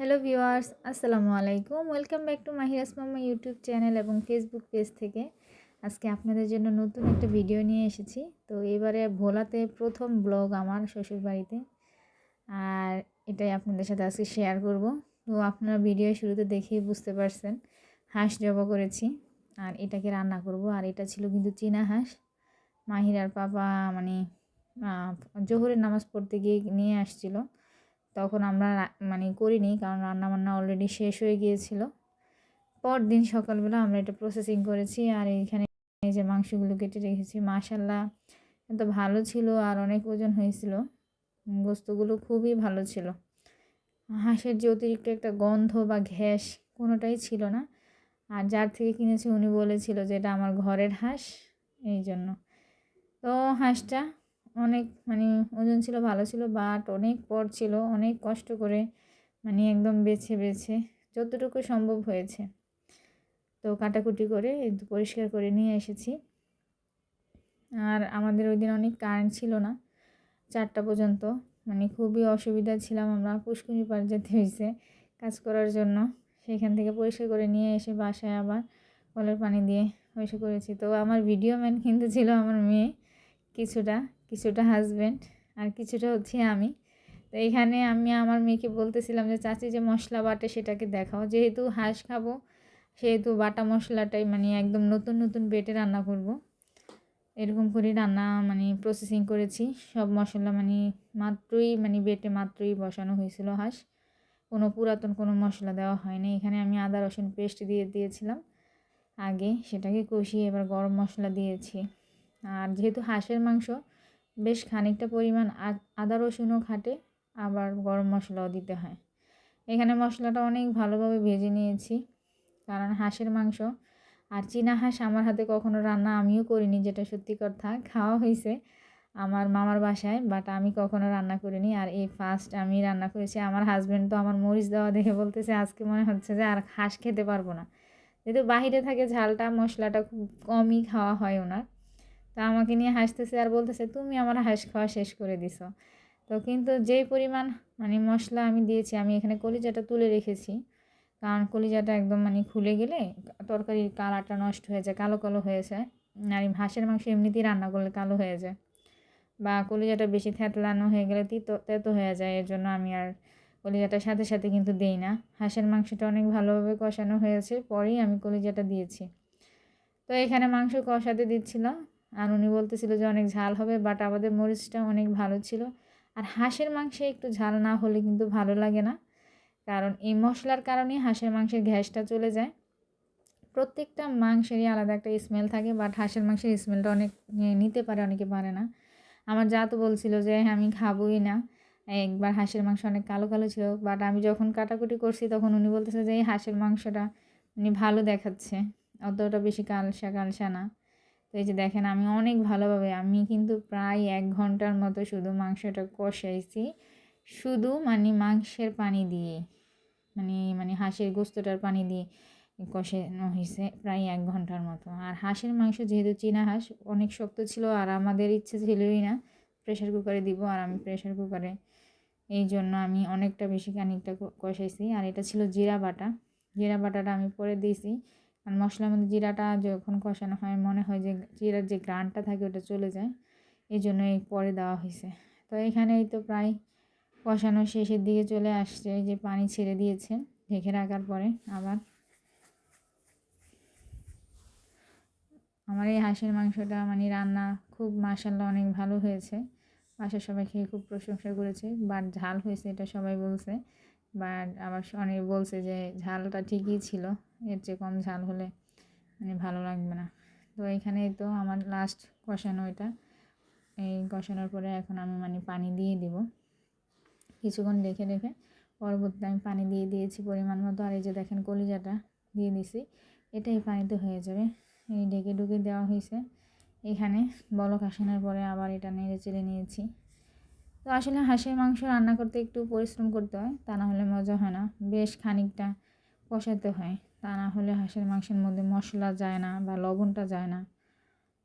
Hello viewers, আসসালামু আলাইকুম। Welcome back to মাহিরাস মামা ইউটিউব চ্যানেল এবং ফেসবুক পেজ থেকে। আজকে আপনাদের জন্য নতুন একটা ভিডিও নিয়ে এসেছি। তো এবারে ভোলাতে প্রথম ব্লগ আমার শ্বশুর বাড়িতে আর এটাই আপনাদের সাথে আজকে শেয়ার করব। তো আপনারা ভিডিও শুরুতে দেখেই বুঝতে পারছেন, হাঁস জবা করেছি আর এটাকে রান্না করব। আর এটা ছিল কিন্তু চীনা হাঁস। মাহিরার পাপা মানে জোহরের নামাজ পড়তে গিয়ে নিয়ে আসছিল। তখন আমরা মানে করিনি কারণ রান্নাবান্না অলরেডি শেষ হয়ে গিয়েছিল। পরদিন সকালবেলা আমরা এটা প্রসেসিং করেছি আর এইখানে এই যে মাংসগুলো কেটে রেখেছি মাশাল্লাহ এত ভালো ছিল আর অনেক ওজন হয়েছিল। গোস্তগুলো খুবই ভালো ছিল। হাঁসের যে অতিরিক্ত একটা গন্ধ বা ঘ্যাস কোনোটাই ছিল না। আর যার থেকে কিনেছি উনি বলেছিল যে এটা আমার ঘরের হাঁস, এই জন্য। তো হাঁসটা অনেক মানে ওজন ছিল, ভালো ছিল বাট অনেক পর ছিল, অনেক কষ্ট করে মানে একদম বেছে বেছে যতটুকু সম্ভব হয়েছে। তো কাটাকুটি করে একটু পরিষ্কার করে নিয়ে এসেছি। আর আমাদের ওই দিন অনেক কারেন্ট ছিল না, চারটা পর্যন্ত। মানে খুবই অসুবিধা ছিলাম আমরা পুষ্করি পার যেতে হয়েছে কাজ করার জন্য। সেখান থেকে পরিষ্কার করে নিয়ে এসে বাসায় আবার কলের পানি দিয়ে পরিষ্কার করেছি তো আমার ভিডিও ম্যান কিন্তু ছিল আমার মেয়ে কিছুটা। কিছুটা হাজব্যান্ড আর কিছুটা হচ্ছে আমি। তো এখানে আমি আমার মেয়েকে বলতেছিলাম যে, চাচি, যে মশলা বাটে সেটাকে দেখাও। যেহেতু হাঁস খাব, সেহেতু বাটা মশলাটাই মানে একদম নতুন নতুন বেটে রান্না করব। এরকম করে রান্না মানে প্রসেসিং করেছি। সব মশলা মানে মাত্রই মানে বেটে মাত্রই বসানো হয়েছিল হাঁস। কোনো পুরাতন কোনো মশলা দেওয়া হয়নি। এখানে আমি আদা, রসুন পেস্ট দিয়ে দিয়েছিলাম আগে। সেটাকে কষিয়ে এবার গরম মশলা দিয়েছি। আর যেহেতু হাঁসের মাংস বেশ খানিকটা পরিমাণ আদা রসুনও খাটে, আবার গরম মশলাও দিতে হয়। এখানে মশলাটা অনেক ভালোভাবে ভেজে নিয়েছি, কারণ হাঁসের মাংস, আর চীনা হাঁস আমার হাতে কখনো রান্না আমিও করিনি, যেটা সত্যি কথা, খাওয়া হয়েছে আমার মামার বাসায় বাট আমি কখনো রান্না করিনি, আর এই ফার্স্ট আমি রান্না করেছি, আমার হাজব্যান্ড তো আমার মরিচ দেওয়া দেখে বলতেছে, আজকে মনে হচ্ছে যে আর হাঁস খেতে পারব না। যেহেতু বাহিরে থাকে ঝালটা, মশলাটা খুব কমই খাওয়া হয় ওনার। তা আমাকে নিয়ে হাসতেছে আর বলতেছে, তুমি আমার হাঁস খাওয়া শেষ করে দিছো। তো কিন্তু যেই পরিমাণ মানে মশলা আমি দিয়েছি, আমি এখানে কলিজাটা তুলে রেখেছি। কারণ কলিজাটা একদম মানে খুলে গেলে তরকারির কালারটা নষ্ট হয়ে যায়, কালো কালো হয়ে যায়। আর হাঁসের মাংস এমনিতেই রান্না করলে কালো হয়ে যায় বা কলিজাটা বেশি থ্যাতলানো হয়ে গেলে তিতো, তেতো হয়ে যায়, এর জন্য আমি আর কলিজাটার সাথে সাথে কিন্তু দেই না। হাঁসের মাংসটা অনেক ভালোভাবে কষানো হয়েছে, পরেই আমি কলিজাটা দিয়েছি। তো এখানে মাংস কষাতে দিচ্ছিলাম আর উনি বলতেছিল যে অনেক ঝাল হবে বাট আমাদের মরিচটা অনেক ভালো ছিল। আর হাঁসের মাংসে একটু ঝাল না হলে কিন্তু ভালো লাগে না, কারণ এই মশলার কারণে হাঁসের মাংসের গ্যাসটা চলে যায়। প্রত্যেকটা মাংসেরই আলাদা একটা স্মেল থাকে বাট হাঁসের মাংসের স্মেলটা অনেক নিতে পারে, অনেকে পারে না। আমার যা তো বলছিল যে হ্যাঁ আমি খাবোই না। একবার হাঁসের মাংস অনেক কালো কালো ছিল বাট আমি যখন কাটাকুটি করছি তখন উনি বলতেছে যে, এই হাঁসের মাংসটা উনি ভালো দেখাচ্ছে, অতটা বেশি কালসা কালসা না। এই যে দেখেন, আমি অনেক ভালোভাবে, আমি কিন্তু প্রায় এক ঘণ্টার মতো শুধু মাংসটা কষাইছি। শুধু মানে মাংসের পানি দিয়ে মানে মানে হাঁসের গোস্তটার পানি দিয়ে কষানো হয়েছে প্রায় এক ঘণ্টার মতো। আর হাঁসের মাংস যেহেতু চীনা হাঁস, অনেক শক্ত ছিল আর আমাদের ইচ্ছে ছিলই না প্রেশার কুকারে দিব আর আমি প্রেশার কুকারে এই জন্য আমি অনেকটা বেশি খানিকটা কষাইছি। আর এটা ছিল জিরা বাটা। জিরা বাটাটা আমি পরে দিয়েছি। আর মশলার মধ্যে জিরাটা যখন কষানো হয়, মনে হয় যে জিরার যে গ্রানটা থাকে ওটা চলে যায়। এই জন্য এই পরে দেওয়া হয়েছে। তো এখানেই তো প্রায় কষানো শেষের দিকে চলে আসছে। যে পানি ছেড়ে দিয়েছে, ঢেকে রাখার পরে আবার আমার এই হাঁসের মাংসটা মানে রান্না খুব মাসাল্লাহ অনেক ভালো হয়েছে। বাসার সবাই খেয়ে খুব প্রশংসা করেছে। বাট ঝাল হয়েছে এটা সবাই বলছে। বাট আবার অনেক বলছে যে ঝালটা ঠিকই ছিল। এর চেয়ে কম ঝাল হলে মানে ভালো লাগবে না। তো এখানে তো আমার লাস্ট কষানো এটা। এই কষানোর পরে এখন আমি মানে পানি দিয়ে দিব। কিছুক্ষণ রেখে রেখে পরবর্তীতে আমি পানি দিয়ে দিয়েছি পরিমাণ মতো। আর এই যে দেখেন কলিজাটা দিয়ে দিছি, এটাই পানিতে হয়ে যাবে। এই ডেকে ডুকে দেওয়া হয়েছে। এখানে বলক আসানোর পরে আবার এটা নেড়ে চেড়ে নিয়েছি। তো আসলে হাঁসের মাংস রান্না করতে একটু পরিশ্রম করতে হয়, তা না হলে মজা হয় না। বেশ খানিকটা কষাতে হয়। তা না হলে হাঁসের মাংসের মধ্যে মশলা যায় না বা লবণটা যায় না।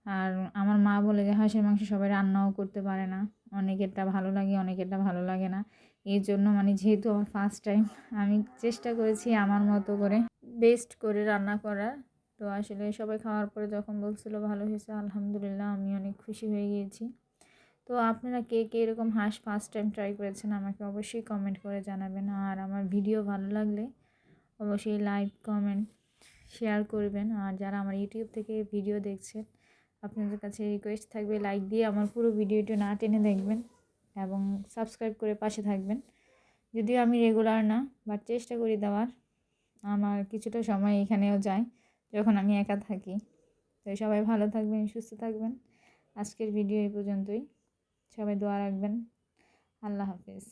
আর আমার মা বলে যে হাঁসের মাংস সবাই রান্নাও করতে পারে না। অনেকেরটা ভালো লাগে, অনেকেরটা ভালো লাগে না। এই জন্য মানে যেহেতু আমার ফার্স্ট টাইম আমি চেষ্টা করেছি আমার মতো করে বেস্ট করে রান্না করার। তো আসলে সবাই খাওয়ার পরে যখন বলছিল ভালো হয়েছে, আলহামদুলিল্লাহ আমি অনেক খুশি হয়ে গিয়েছি। তো আপনারা কে কে এরকম হাঁস ফার্স্ট টাইম ট্রাই করেছেন আমাকে অবশ্যই কমেন্ট করে জানাবেন। আর আমার ভিডিও ভালো লাগলে অবশ্যই লাইক, কমেন্ট, শেয়ার করবেন। আর যারা আমার ইউটিউব থেকে ভিডিও দেখছেন আপনাদের কাছে রিকোয়েস্ট থাকবে লাইক দিয়ে আমার পুরো ভিডিওটা না টেনে দেখবেন এবং সাবস্ক্রাইব করে পাশে থাকবেন। যদিও আমি রেগুলার না বাট চেষ্টা করি দেওয়ার। আমার কিছুটা সময় এখানেও যায়, যখন আমি একা থাকি। তো সবাই ভালো থাকবেন, সুস্থ থাকবেন। আজকের ভিডিও এই পর্যন্তই। সবাই দোয়া রাখবেন। আল্লাহ হাফিজ।